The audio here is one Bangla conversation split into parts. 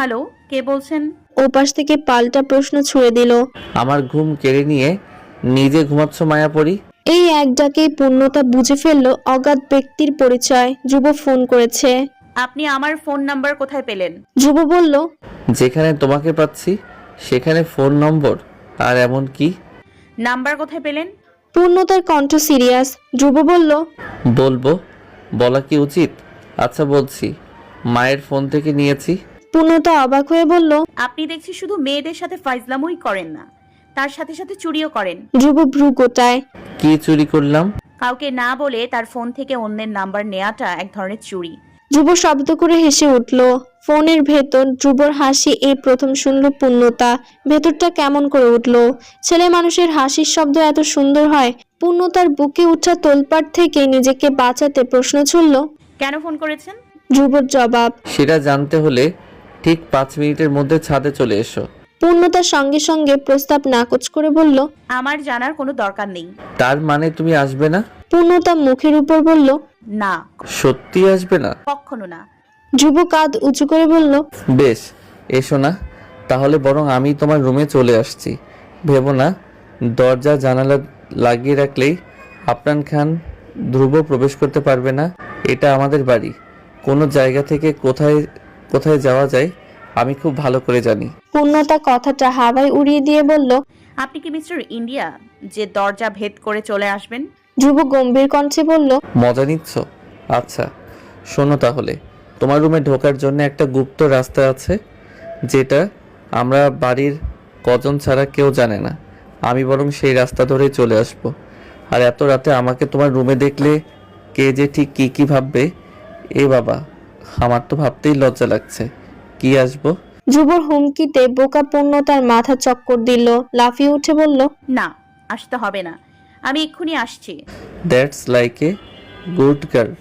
হ্যালো কে বলছেন? ওপাশ থেকে পাল্টা প্রশ্ন ছুড়ে দিল। আমার ঘুম কেড়ে নিয়ে নিজে ঘুমাচ্ছ মায়াপরি? এই এক ডাকেই পূর্ণতা বুঝে ফেলল অগাধ ব্যক্তির পরিচয়। যুব ফোন করেছে। আপনি আমার ফোন নাম্বার কোথায় পেলেন? যুব বলল যেখানে তোমাকে পাচ্ছি সেখানে ফোন নম্বর। আর এমন কি? নাম্বার কোথায় পেলেন? পূর্ণতার কণ্ঠ সিরিয়াস। যুব বলল বলব বলা কি উচিত? আচ্ছা বলছি মায়ের ফোন থেকে নিয়েছি। পূর্ণতা অবাক হয়ে বলল আপনি দেখছি শুধু মেয়েদের সাথে ফাইজলামই করেন না তার সাথে সাথে চুরিও করেন। যুব ভ্রু গোটায়। কি চুরি করলাম? কাউকে না বলে তার ফোন থেকে অন্যের নাম্বার নেওয়াটা এক ধরনের চুরি। যুব শব্দ করে হেসে উঠল ফোনের ভেতর ধ্রুবর হাসি এই প্রথম শুনল পূর্ণতা ভেতরটা কেমন করে উঠল? ছেলে মানুষের হাসির শব্দ এত সুন্দর হয় পূর্ণতার বুকে উঠা তোলপাট থেকে নিজেকে বাঁচাতে প্রশ্ন ছুড়ল। কেন ফোন করেছেন? ধ্রুবর জবাব সেটা জানতে হলে ঠিক পাঁচ মিনিটের মধ্যে ছাদে চলে এসো। পূর্ণতার সঙ্গে সঙ্গে প্রস্তাব নাকচ করে বলল আমার জানার কোনো দরকার নেই। তার মানে তুমি আসবে না? পূর্ণতা মুখের উপর বলল না। সত্যি আসবে না? কখনো না। ধ্রুব কাঁধ উঁচু করে বলল বেশ এসো না। তাহলে বরং আমি তোমার রুমে চলে আসছি। ভেবো না দরজা জানালা লাগিয়ে রাখলেই আপনান খান ধ্রুব প্রবেশ করতে পারবে না। এটা আমাদের বাড়ি। কোনো জায়গা থেকে কোথায় কোথায় যাওয়া যায় আমি খুব ভালো করে জানি। পূর্ণতা কথাটা হাওয়ায় উড়িয়ে দিয়ে বলল আপনি কি মিস্টার ইন্ডিয়া যে দরজা ভেদ করে চলে আসবেন? ধ্রুব গম্ভীর কণ্ঠে বলল মজা নিচ্ছ? আচ্ছা শোনো তাহলে তোমার রুমে ঢোকার জন্য একটা গুপ্ত রাস্তা আছে যেটা আমরা বাড়ির কজন ছাড়া কেউ জানে না। আমি বরং সেই রাস্তা ধরেই চলে আসব। আর এত রাতে আমাকে তোমার রুমে দেখলে কে যে ঠিক কি কি ভাববে এ বাবা। আমার তো ভাবতেই লজ্জা লাগছে। কি আসব? ধ্রুবর হুমকিতে বোকা পূর্ণতার মাথা চক্কর দিল লাফিয়ে উঠে বলল না আসতে হবে না। আমি এক্ষুনি আসছি। That's like a good girl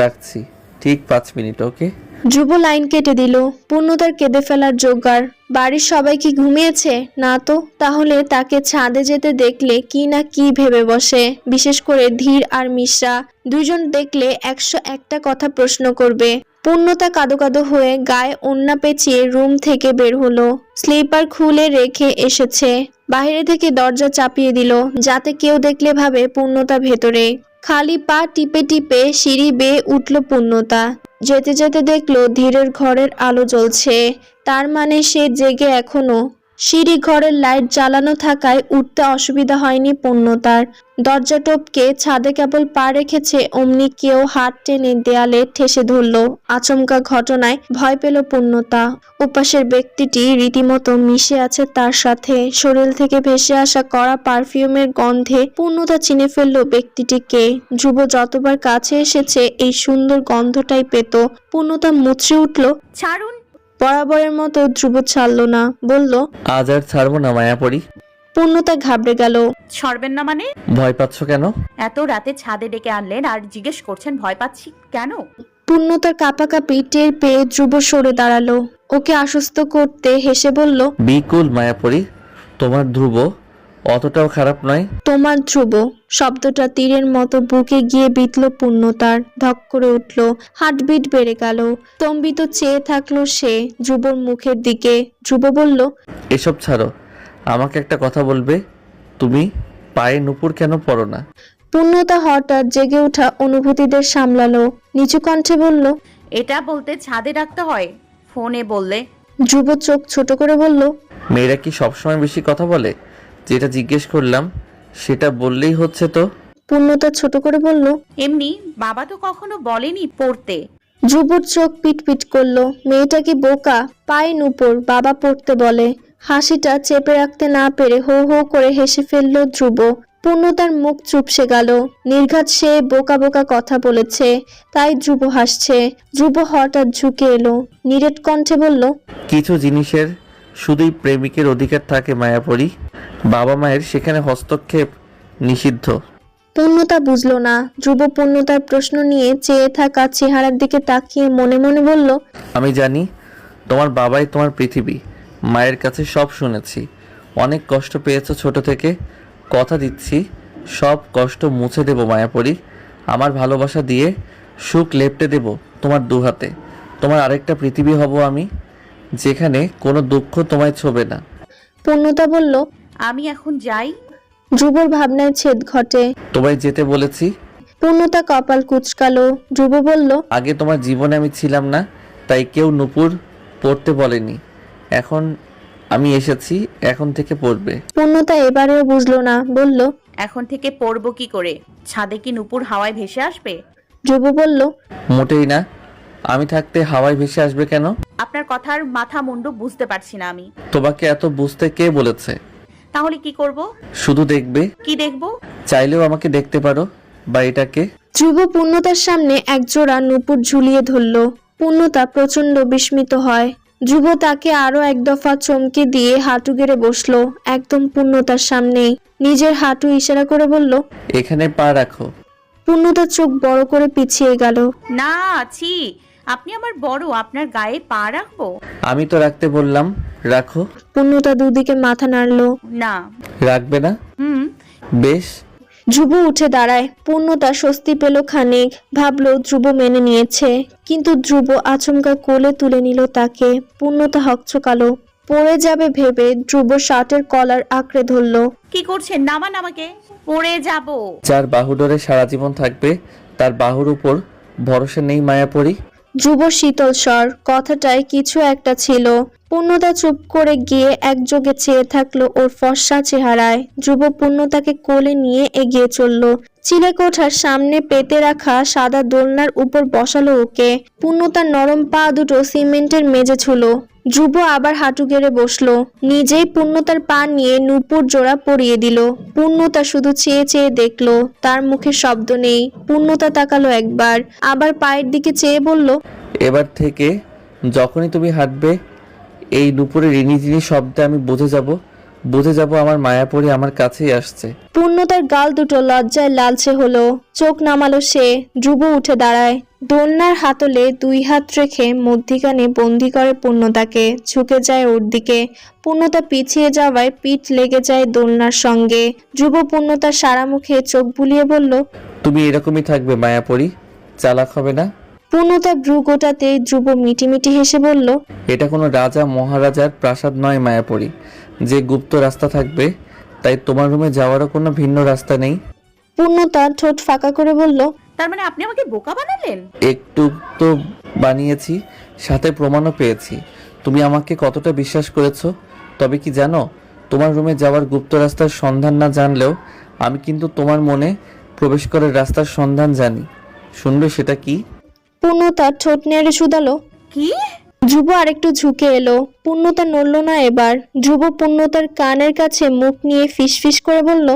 রাখছি ঠিক পাঁচ মিনিট ওকে? ধ্রুব লাইন কেটে দিল পূর্ণতার কেঁদে ফেলার জোগাড়। বাড়ির সবাই কি ঘুমিয়েছে? না তো তাহলে তাকে ছাদে যেতে দেখলে কি না কি ভেবে বসে। বিশেষ করে ধীর আর মিশ্রা দুজন দেখলে একশো একটা কথা প্রশ্ন করবে। পূর্ণতা কাদো কাদো হয়ে গায়ে ওন্না পেঁচিয়ে রুম থেকে বের হলো। স্লিপার খুলে রেখে এসেছে। বাইরে থেকে দরজা চাপিয়ে দিল, যাতে কেউ দেখলে ভাবে পূর্ণতা ভেতরে। খালি পা টিপে টিপে সিঁড়ি বেয়ে উঠল পূর্ণতা। যেতে যেতে দেখল ধীরের ঘরের আলো জ্বলছে। তার মানে সে জেগে এখনও। সিঁড়ি ঘরের লাইট জ্বালানো থাকায় উঠতে অসুবিধা হয়নি পূর্ণতার। দরজা টপকে ছাদে কেবল পা রেখেছে, অমনি কেউ হাত টেনে দেয়ালে ঠেসে ধরলো। আচমকা ঘটনায় ভয় পেল পূর্ণতা। উপাসের ব্যক্তিটি রীতিমতো মিশে আছে তার সাথে। শরীর থেকে ভেসে আসা কড়া পারফিউমের গন্ধে পূর্ণতা চিনে ফেলল ব্যক্তিটিকে। ধ্রুব যতবার কাছে এসেছে, এই সুন্দর গন্ধটাই পেত। পূর্ণতা মুচড়ে উঠল, ছাড়ুন বরাবরের মতো ধ্রুব ছাড়লো না বলল আজ আর ছাড়বো না মায়াপরি। পূর্ণতা ঘাবড়ে গেল। ছাড়বেন না মানে? ভয় পাচ্ছ কেন? এত রাতে ছাদে ডেকে আনলেন আর জিজ্ঞেস করছেন ভয় পাচ্ছি কেন? পূর্ণতার কাপাকাপি টের পেয়ে ধ্রুব সরে দাঁড়াল। ওকে আশ্বস্ত করতে হেসে বলল বিকুল মায়াপুরি। তোমার ধ্রুব অতটাও খারাপ নয়। তোমার ধ্রুব শব্দটা তীরের মতো বুকে গিয়ে বিতল পূর্ণতার ধক করে উঠল হার্টবিট বেড়ে গেল। স্তম্ভিত চেয়ে থাকল সে ধ্রুবর মুখের দিকে। ধ্রুব বলল এসব ছাড়ো আমাকে একটা কথা বলবে তুমি পায়ে নুপুর কেন পড়ো না? পূর্ণতা হঠাৎ জেগে ওঠা অনুভূতিদের সামলালো। নিচু কণ্ঠে বলল এটা বলতে ছাদে ডাকতে হয় ফোনে বললে। ধ্রুব চোখ ছোট করে বলল মেয়েরা কি সবসময় বেশি কথা বলে? যেটা জিজ্ঞেস করলাম সেটা বললেই হচ্ছে তো। পূর্ণতা ছোট করে বলল। এমনি বাবা তো কখনো বলেনি পড়তে। ধ্রুবর চোখ পিটপিট করল। মেয়েটা কি বোকা? পায়ে নুপুর বাবা পড়তে বলে। হাসিটা চেপে রাখতে না পেরে হো হো করে হেসে ফেলল ধ্রুব। পূর্ণতার মুখ চুপসে গেল। নির্ঘাত সে বোকা বোকা কথা বলেছে তাই ধ্রুব হাসছে। ধ্রুব হঠাৎ ঝুঁকে এলো। নিরেট কণ্ঠে বলল কিছু জিনিসের শুধুই প্রেমিকের অধিকার থাকে মায়াপরি। বাবা মায়ের সেখানে হস্তক্ষেপ নিষিদ্ধ। পূর্ণতা বুঝলো না। ধ্রুব পূর্ণতার প্রশ্ন নিয়ে চেয়ে থাকা চেহারার দিকে তাকিয়ে মনে মনে বলল আমি জানি তোমার বাবাই তোমার পৃথিবী। মায়ের কাছে সব শুনেছি। অনেক কষ্ট পেয়েছ ছোট থেকে। কথা দিচ্ছি সব কষ্ট মুছে দেব মায়াপরি। আমার ভালোবাসা দিয়ে সুখ লেপটে দেব তোমার দুহাতে। তোমার আরেকটা পৃথিবী হব আমি। যেখানে কোনো দুঃখ তোমায় ছোবে না। পূর্ণতা বলল আমি এখন যাই। ধ্রুবর ভাবনায় ছেদ ঘটে। তোমায় যেতে বলেছি। পূর্ণতা কপাল কুচকালো। ধ্রুব বলল আগে তোমার জীবনে আমি ছিলাম না তাই কেউ নুপুর পড়তে বলেনি। এখন আমি এসেছি এখন থেকে পড়বে। পূর্ণতা এবারেও বুঝলো না বলল এখন থেকে পড়ব কি করে? ছাদে কি নুপুর হাওয়ায় ভেসে আসবে? ধ্রুব বলল মোটেই না। আমি থাকতে হাওয়ায় ভেসে আসবে কেন? আপনার কথার মাথা মুন্ডু বুঝতে পারছি না আমি। তোমাকে এত বুঝতে কে বলেছে? তাহলে কি করব? শুধু দেখবে? কি দেখব? চাইলেও আমাকে দেখতে পারো। বা এটাকে? ধ্রুব পূর্ণতার সামনে একজোড়া নুপুর ঝুলিয়ে ধরল। পূর্ণতা প্রচণ্ড বিস্মিত হয়। ধ্রুব তাকে আরও এক দফা চমকে দিয়ে হাঁটু গেড়ে বসল একদম পূর্ণতার সামনেই। নিজের হাঁটু ইশারা করে বলল এখানে পা রাখো। পূর্ণতার চোখ বড় করে পিছিয়ে গেল। না ছি। আপনি আমার বড় আপনার গায়ে পা রাখব? আমি তো রাখতে বললাম রাখো। পূর্ণতা দুদিকে মাথা নাড়ল। না। রাখবে না? হুম। বেশ। ধ্রুব উঠে দাঁড়ায়। পূর্ণতা স্বস্তি পেল খানিক। ভাবলো ধ্রুব মেনে নিয়েছে। কিন্তু ধ্রুব আচমকা কোলে তুলে নিল তাকে। পূর্ণতা হকচকালো। পড়ে যাবে ভেবে ধ্রুব শার্টের কলার আঁকড়ে ধরল। কি করছেন? নামান আমাকে। পড়ে যাব। যার বাহুডোরে সারা জীবন থাকবে তার বাহুর উপর ভরসা নেই মায়াপরি। ধ্রুব শীতল স্বর, কথাটায় কিছু একটা ছিল। পূর্ণতা চুপ করে গিয়ে একযোগে চেয়ে থাকল ওর ফর্সা চেহারায়। যুব পূর্ণতাকে কোলে নিয়ে এগিয়ে চলল। চিলেকোঠার সামনে পেতে রাখা সাদা দোলনার উপর বসালো ওকে। পূর্ণতার নরম পা দুটো সিমেন্টের মেজে ছুলো। ধ্রুব আবার হাঁটু গেড়ে বসল। নিজেই পূর্ণতার পা নিয়ে নূপুর জোড়া পরিয়ে দিল। পূর্ণতা শুধু চেয়ে চেয়ে দেখল, তার মুখে শব্দ নেই। পূর্ণতা তাকালো একবার, আবার পায়ের দিকে চেয়ে বলল, এবার থেকে যখনই তুমি হাঁটবে, এই দুপুরে রিনি জিনি শব্দে আমি বুঝে যাব। বুঝে যাব আমার মায়াপরি আমার কাছেই আসছে। পূর্ণতার গাল দুটো লজ্জায় লালচে হলো। চোখ নামালো সে ধ্রুব উঠে দাঁড়ায়। দোলনার হাতলে দুই হাত রেখে মধ্যিখানে বন্দি করে পূর্ণতাকে। ঝুঁকে যায় ওর দিকে। পূর্ণতা পিছিয়ে যাওয়ায় পিঠ লেগে যায় দোলনার সঙ্গে। ধ্রুব পূর্ণতার সারা মুখে চোখ বুলিয়ে বলল তুমি এরকমই থাকবে মায়াপরি চালাক হবে না? পূর্ণতা ভ্রু গোটাতে ধ্রুব মিটিমিটি হেসে বলল এটা কোনো রাজা মহারাজার প্রাসাদ নয় মায়াপরি। যে গুপ্ত রাস্তা থাকবে তাই তোমার রুমে যাওয়ারও কোনো ভিন্ন রাস্তা নেই। পূর্ণতা ঠোঁট ফাঁকা করে বলল তার মানে আপনি আমাকে বোকা বানালেন? একটু তো বানিয়েছি সাথে প্রমাণও পেয়েছি। তুমি আমাকে কতটা বিশ্বাস করেছ? তবে কি জানো তোমার রুমে যাওয়ার গুপ্ত রাস্তার সন্ধান না জানলেও আমি কিন্তু তোমার মনে প্রবেশ করার রাস্তার সন্ধান জানি। শুনবে সেটা কি? পূর্ণতা ঠোঁট নেড়ে শুধালো। কি? ধ্রুব আরেকটু ঝুঁকে এলো। পূর্ণতা নড়ল না এবার। ধ্রুব পূর্ণতার কানের কাছে মুখ নিয়ে ফিসফিস করে বলল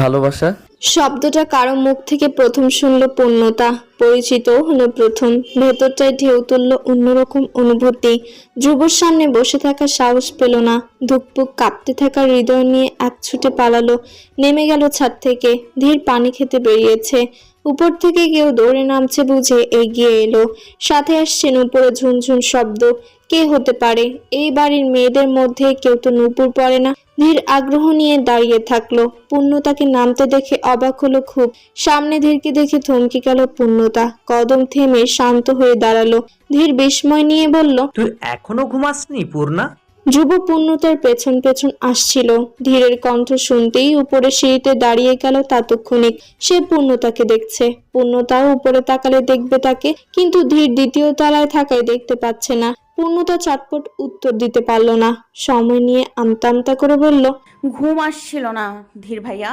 ভালোবাসা? শব্দটা কারও মুখ থেকে প্রথম শুনল পূর্ণতা পরিচিত হলো প্রথম। ভেতরটায় ঢেউ তুলল অন্যরকম অনুভূতি। ধ্রুবর সামনে বসে থাকা সাহস পেল না। ধুকপুক কাঁপতে থাকা হৃদয় নিয়ে এক ছুটে পালালো। নেমে গেল ছাদ থেকে। ধীর পানি খেতে বেরিয়েছে। উপর থেকে কেউ দৌড়ে নামছে বুঝে এগিয়ে এলো। সাথে আসছেন উপরে ঝুনঝুন শব্দ। কে হতে পারে? এই বাড়ির মেয়েদের মধ্যে কেউ তো নূপুর পড়ে না। ধীর আগ্রহ নিয়ে দাঁড়িয়ে থাকল। পূর্ণতাকে নামতে দেখে অবাক হলো খুব। সামনে ধীরকে দেখে থমকে গেল পূর্ণতা। কদম থেমে শান্ত হয়ে দাঁড়াল। ধীর বিস্ময় নিয়ে বলল, তুই এখনও ঘুমাসনি, পূর্ণা? ধ্রুব পূর্ণতার পেছন পেছন আসছিল। ধীরের কণ্ঠ শুনতেই উপরে সিঁড়িতে দাঁড়িয়ে গেল ততক্ষণিক সে পূর্ণতাকে দেখছে। পূর্ণতাও উপরে তাকালে দেখবে তাকে কিন্তু ধীর দ্বিতীয় তলায় থাকায় দেখতে পাচ্ছে না। পূর্ণতা চটপট উত্তর দিতে পারল না। সময় নিয়ে আমতা আমতা করে বলল ঘুম আসছিল না ধীর ভাইয়া।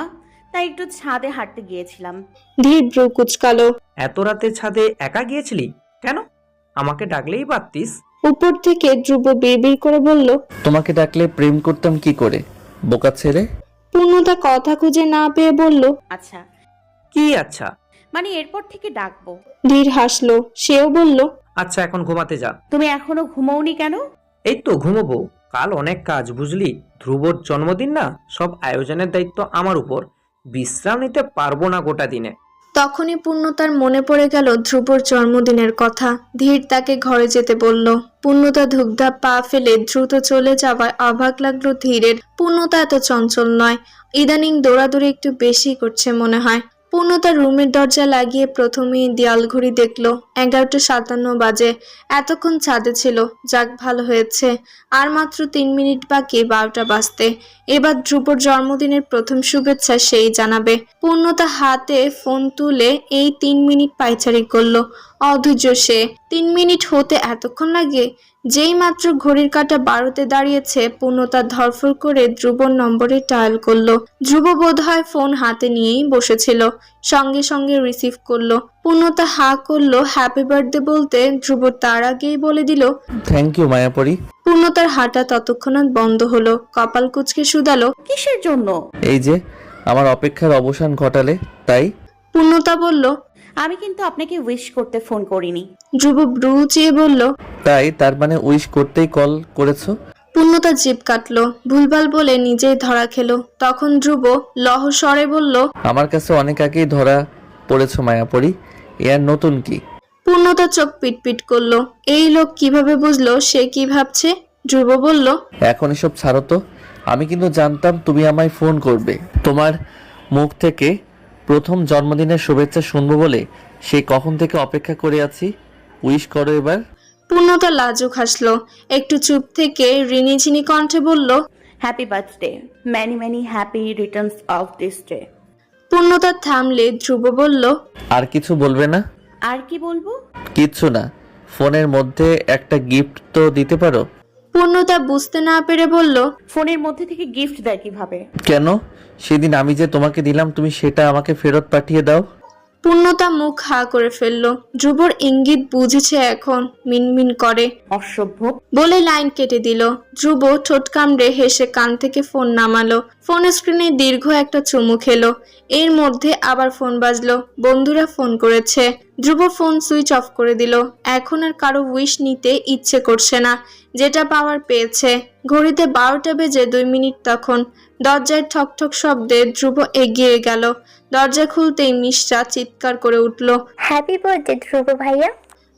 তাই একটু ছাদে হাঁটতে গিয়েছিলাম। ধীর ভ্রু কুচকালো। এত রাতে ছাদে একা গিয়েছিলি? কেন? আমাকে ডাকলেই পারতিস উপর থেকে ধ্রুব বিড়বিড় করে বলল তোমাকে ডাকলে প্রেম করতাম কি করে? বোকা ছেলে? পূর্ণতা কথা খুঁজে না পেয়ে বলল আচ্ছা। কি আচ্ছা? মানে এরপর থেকে ডাকবো। ধীর হাসলো সেও বলল আচ্ছা এখন ঘুমাতে যা। তুমি এখনও ঘুমোওনি কেন? এই তো ঘুমোবো। কাল অনেক কাজ বুঝলি? ধ্রুবর জন্মদিন না সব আয়োজনের দায়িত্ব আমার উপর। বিশ্রাম নিতে পারব না গোটা দিনে। তখনই পূর্ণতার মনে পড়ে গেল ধ্রুবর জন্মদিনের কথা। ধীর তাকে ঘরে যেতে বলল। পূর্ণতা ধুপধাপ পা ফেলে দ্রুত চলে যাওয়ায় অবাক লাগল ধীরের। পূর্ণতা এত চঞ্চল নয়। ইদানিং দৌড়াদৌড়ি একটু বেশি করছে মনে হয়। পূর্ণতা রুমের দরজা লাগিয়ে প্রথমেই দেয়াল ঘড়ি দেখল, এগারোটা সাতান্ন বাজে। এতক্ষণ ছাদে ছিল, যাক ভালো হয়েছে। আর মাত্র তিন মিনিট বাকি বারোটা বাজতে। এবার ধ্রুবর জন্মদিনের প্রথম শুভেচ্ছা সেই জানাবে। পূর্ণতা হাতে ফোন তুলে এই তিন মিনিট পাইচারি করল। অধৈর্য সে। তিন মিনিট হতে এতক্ষণ লাগে যেই মাত্র ঘড়ির কাঁটা বারোতে দাঁড়িয়েছে পূর্ণতা ধরফর করে ধ্রুবর নম্বরে ডায়াল করল। ধ্রুব বোধহয় ফোন হাতে নিয়েই বসেছিল সঙ্গে সঙ্গে রিসিভ করল। পূর্ণতা হা করল হ্যাপি বার্থডে বলতে ধ্রুব তার আগেই বলে দিল। Thank you Mayapari. পূর্ণতার হাঁটা ততক্ষণাৎ বন্ধ হলো কপাল কুচকে শুধালো। কিসের জন্য? এই যে আমার অপেক্ষার অবসান ঘটালে তাই? পূর্ণতা বলল আমি কিন্তু আপনাকে উইশ করতে ফোন করিনি। ধ্রুব ব্রু চেয়ে বলল তাই তার মানে উইশ করতেই কল করেছ? পূর্ণতা জিভ কাটলো ভুলভাল বলে নিজেই ধরা খেলো। তখন ধ্রুব লহ স্বরে বলল আমার কাছে অনেক আগেই ধরা পড়েছো মায়াপরি এ আর নতুন কি? পূর্ণতা চোখ পিটপিট করল এই লোক কীভাবে বুঝলো সে কি ভাবছে? ধ্রুব বলল এখন এসব ছাড়ো তো আমি কিন্তু জানতাম তুমি আমায় ফোন করবে। তোমার মুখ থেকে প্রথম জন্মদিনের শুভেচ্ছা শুনব বলে সে কখন থেকে অপেক্ষা করে আছি? উইশ করো এবার। পূর্ণতা লাজুক হাসলো। একটু চুপ থেকে রিনি রিনিঝিনি কণ্ঠে বলল happy birthday many many happy returns of this day Purnata থামলে ধ্রুব বলল আর কিছু বলবে না? আর কি বলব? কিচ্ছু না। ফোনের মধ্যে একটা গিফট তো দিতে পারো? পূর্ণতা বুঝতে না পেরে বলল ফোনের মধ্যে থেকে গিফট দেয় কীভাবে? কেন? সেদিন আমি যে তোমাকে দিলাম তুমি সেটা আমাকে ফেরত পাঠিয়ে দাও। পূর্ণতা মুখ হা করে ফেলল। ধ্রুবর ইঙ্গিত বুঝেছে এখন মিনমিন করে। অসভ্য। বলে লাইন কেটে দিল। ধ্রুব ঠোঁট কামড়ে হেসে কান থেকে ফোন নামালো। ফোনের স্ক্রিনে দীর্ঘ একটা চুমু খেলো। এর মধ্যে আবার ফোন বাজলো। বন্ধুরা ফোন করেছে। ধ্রুব ফোন সুইচ অফ করে দিল। এখন আর কারও উইশ নিতে ইচ্ছে করছে না। যেটা পাওয়ার পেয়েছে। ঘড়িতে বারোটা বেজে দুই মিনিট তখন। দরজায় ঠকঠক শব্দে ধ্রুব এগিয়ে গেল। দরজা খুলতেই মিশ্রা চিৎকার করে উঠল। হ্যাপি বার্থডে ধ্রুব ভাইয়া।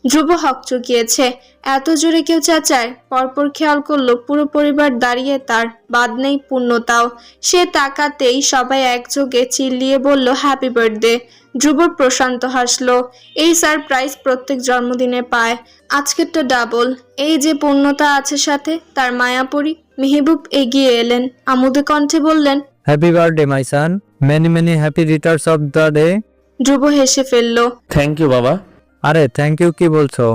ধ্রুব হক চুকিয়েছে। এত জোরে কেউ চাচায় পরপর খেয়াল করল পুরো পরিবার দাঁড়িয়ে তার বাদ নেই পূর্ণতাও। সে তাকাতেই সবাই একযোগে চিল্লিয়ে বলল হ্যাপি বার্থডে ধ্রুব প্রশান্ত হাসলো এই সারপ্রাইজ প্রত্যেক জন্মদিনে পায়। আজকেরটা ডাবল। এই যে পূর্ণতা আছে সাথে তার মায়াপরি মেহবুব এগিয়ে এলেন। আমুদে কণ্ঠে বললেন happy birthday, my son. Many, many happy returns of the day. Dhruba হেসে ফেলল থ্যাংক ইউ বাবা। আরে থ্যাংক ইউ কি বলছো?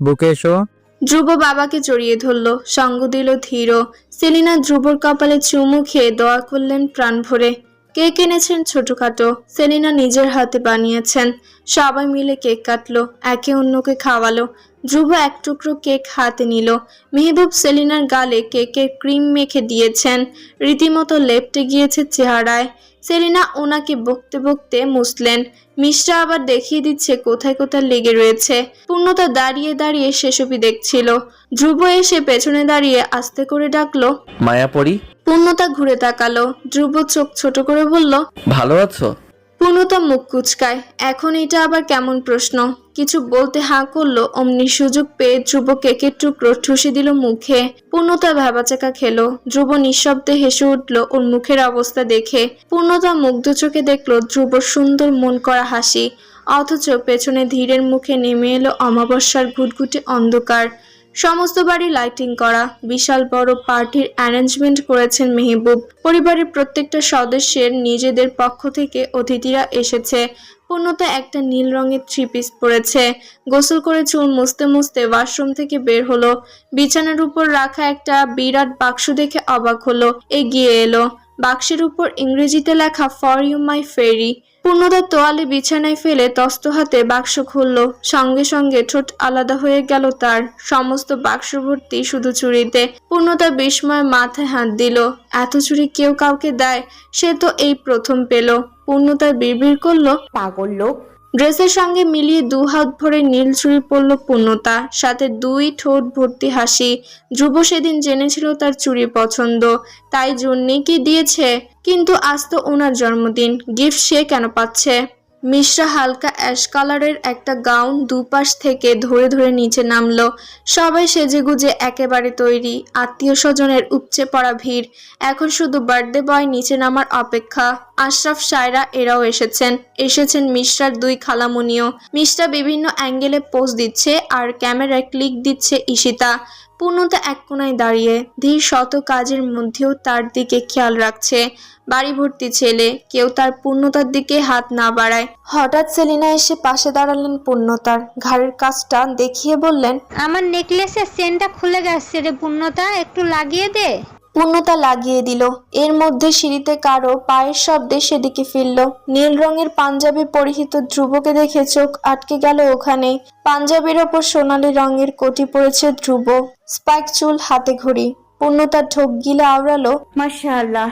বুকে এসো। ধ্রুব বাবাকে জড়িয়ে ধরল সঙ্গ দিল ধীর। সেলিনা ধ্রুবর কপালে চুমু খেয়ে দোয়া করলেন প্রাণ ভরে। কেক এনেছেন ছোটখাটো। সেলিনা নিজের হাতে বানিয়েছেন। সবাই মিলে কেক কাটলো, একে অন্যকে খাওয়ালো। ধ্রুব এক টুকরো কেক হাতে নিল। মেহবুব সেলিনার গালে কেকের ক্রিম মেখে দিয়েছেন। রীতিমতো লেপটে গিয়েছে চেহারায়। সেলিনা ওনাকে বকতে বকতে মুসলেন মিষ্টা আবার দেখিয়ে দিচ্ছে কোথায় কোথায় লেগে রয়েছে। পূর্ণতা দাঁড়িয়ে দাঁড়িয়ে সেসবই দেখছিল। ধ্রুব এসে পেছনে দাঁড়িয়ে আস্তে করে ডাকলো, মায়াপরি পূর্ণতা ঘুরে তাকালো। ধ্রুব চোখ ছোট করে বলল ভালো আছো? পূর্ণতা মুখ কুচকায়। এখন এটা আবার কেমন প্রশ্ন? কিছু বলতে হাঁ করল অমনি সুযোগ পেয়ে ধ্রুব কেকের টুকরো ঠুসে দিল মুখে। পূর্ণতা ভেবাচাকা খেলো। ধ্রুব নিঃশব্দে হেসে উঠল ওর মুখের অবস্থা দেখে। পূর্ণতা মুগ্ধ চোখে দেখল ধ্রুব সুন্দর মন করা হাসি। অথচ পেছনে ধীরের মুখে নেমে এলো অমাবস্যার ঘুটঘুটে অন্ধকার। সমস্ত বাড়ি লাইটিং করা, বিশাল বড় পার্টির অ্যারেঞ্জমেন্ট করেছেন মেহবুব। পরিবারের প্রত্যেকটা সদস্যের নিজেদের পক্ষ থেকে অতিথিরা এসেছে। পূর্ণতা একটা নীল রঙের থ্রি পিস পরেছে। গোসল করে চুল মুছতে মুছতে ওয়াশরুম থেকে বের হলো। বিছানার উপর রাখা একটা বিরাট বাক্স দেখে অবাক হলো। এগিয়ে এলো। বাক্সের উপর ইংরেজিতে লেখা ফর ইউ মাই ফেরি পূর্ণতা তোয়ালে বিছানায় ফেলে তস্ত হাতে বাক্স খুলল। সঙ্গে সঙ্গে ঠোঁট আলাদা হয়ে গেল তার। সমস্ত বাক্স ভর্তি শুধু চুরিতে। পূর্ণতা বিস্ময় মাথায় হাত দিল। এত চুরি কেউ কাউকে দেয়? সে তো এই প্রথম পেল। পূর্ণতা বিড়বিড় করল, পাগল লোক ড্রেসের সঙ্গে মিলিয়ে দু হাত ভরে নীল চুড়ি পড়ল পূর্ণতা, সাথে দুই ঠোঁট ভর্তি হাসি। ধ্রুব সেদিন জেনেছিল তার চুড়ি পছন্দ, তাই জন্যেই কি দিয়েছে, কিন্তু আজ তো ওনার জন্মদিন, গিফট সে কেন পাচ্ছে? মিশ্রা হালকা অ্যাশ কালারের একটা গাউন দুপাশ থেকে ধরে ধরে নিচে নামলো। সবাই সেজেগুজে একেবারে তৈরি। আত্মীয় স্বজনের উপচে পড়া ভিড়। এখন শুধু বার্থডে বয় নিচে নামার অপেক্ষা। আশরাফ, সায়রা এরাও এসেছেন। এসেছেন মিশ্রার দুই খালামুনিও। মিশ্রা বিভিন্ন অ্যাঙ্গেলে পোজ দিচ্ছে আর ক্যামেরায় ক্লিক দিচ্ছে ঈশিতা। পূর্ণতা এক কোনায় দাঁড়িয়ে ধীর শত কাজের মধ্যেও তার দিকে খেয়াল রাখছে। বাড়ি ভর্তি ছেলে, কেউ তার পূর্ণতার দিকে হাত না বাড়ায়। হঠাৎ সেলিনা এসে পাশে দাঁড়ালেন পূর্ণতার। ঘাড়ের কাজটা দেখিয়ে বললেন, আমার নেকলেসের চেনটা খুলে গেছে রে পূর্ণতা, একটু লাগিয়ে দে। পূর্ণতা লাগিয়ে দিল। এর মধ্যে সিঁড়িতে কারও পায়ের শব্দে সেদিকে ফিরল। নীল রঙের পাঞ্জাবি পরিহিত ধ্রুবকে দেখে চোখ আটকে গেল ওখানে। পাঞ্জাবির ওপর সোনালি রঙের কোটি পড়েছে ধ্রুব। স্পাইক চুল হাতে ঘড়ি। পূর্ণতার ঢোক গিলে আওড়ালো, মাশাআল্লাহ।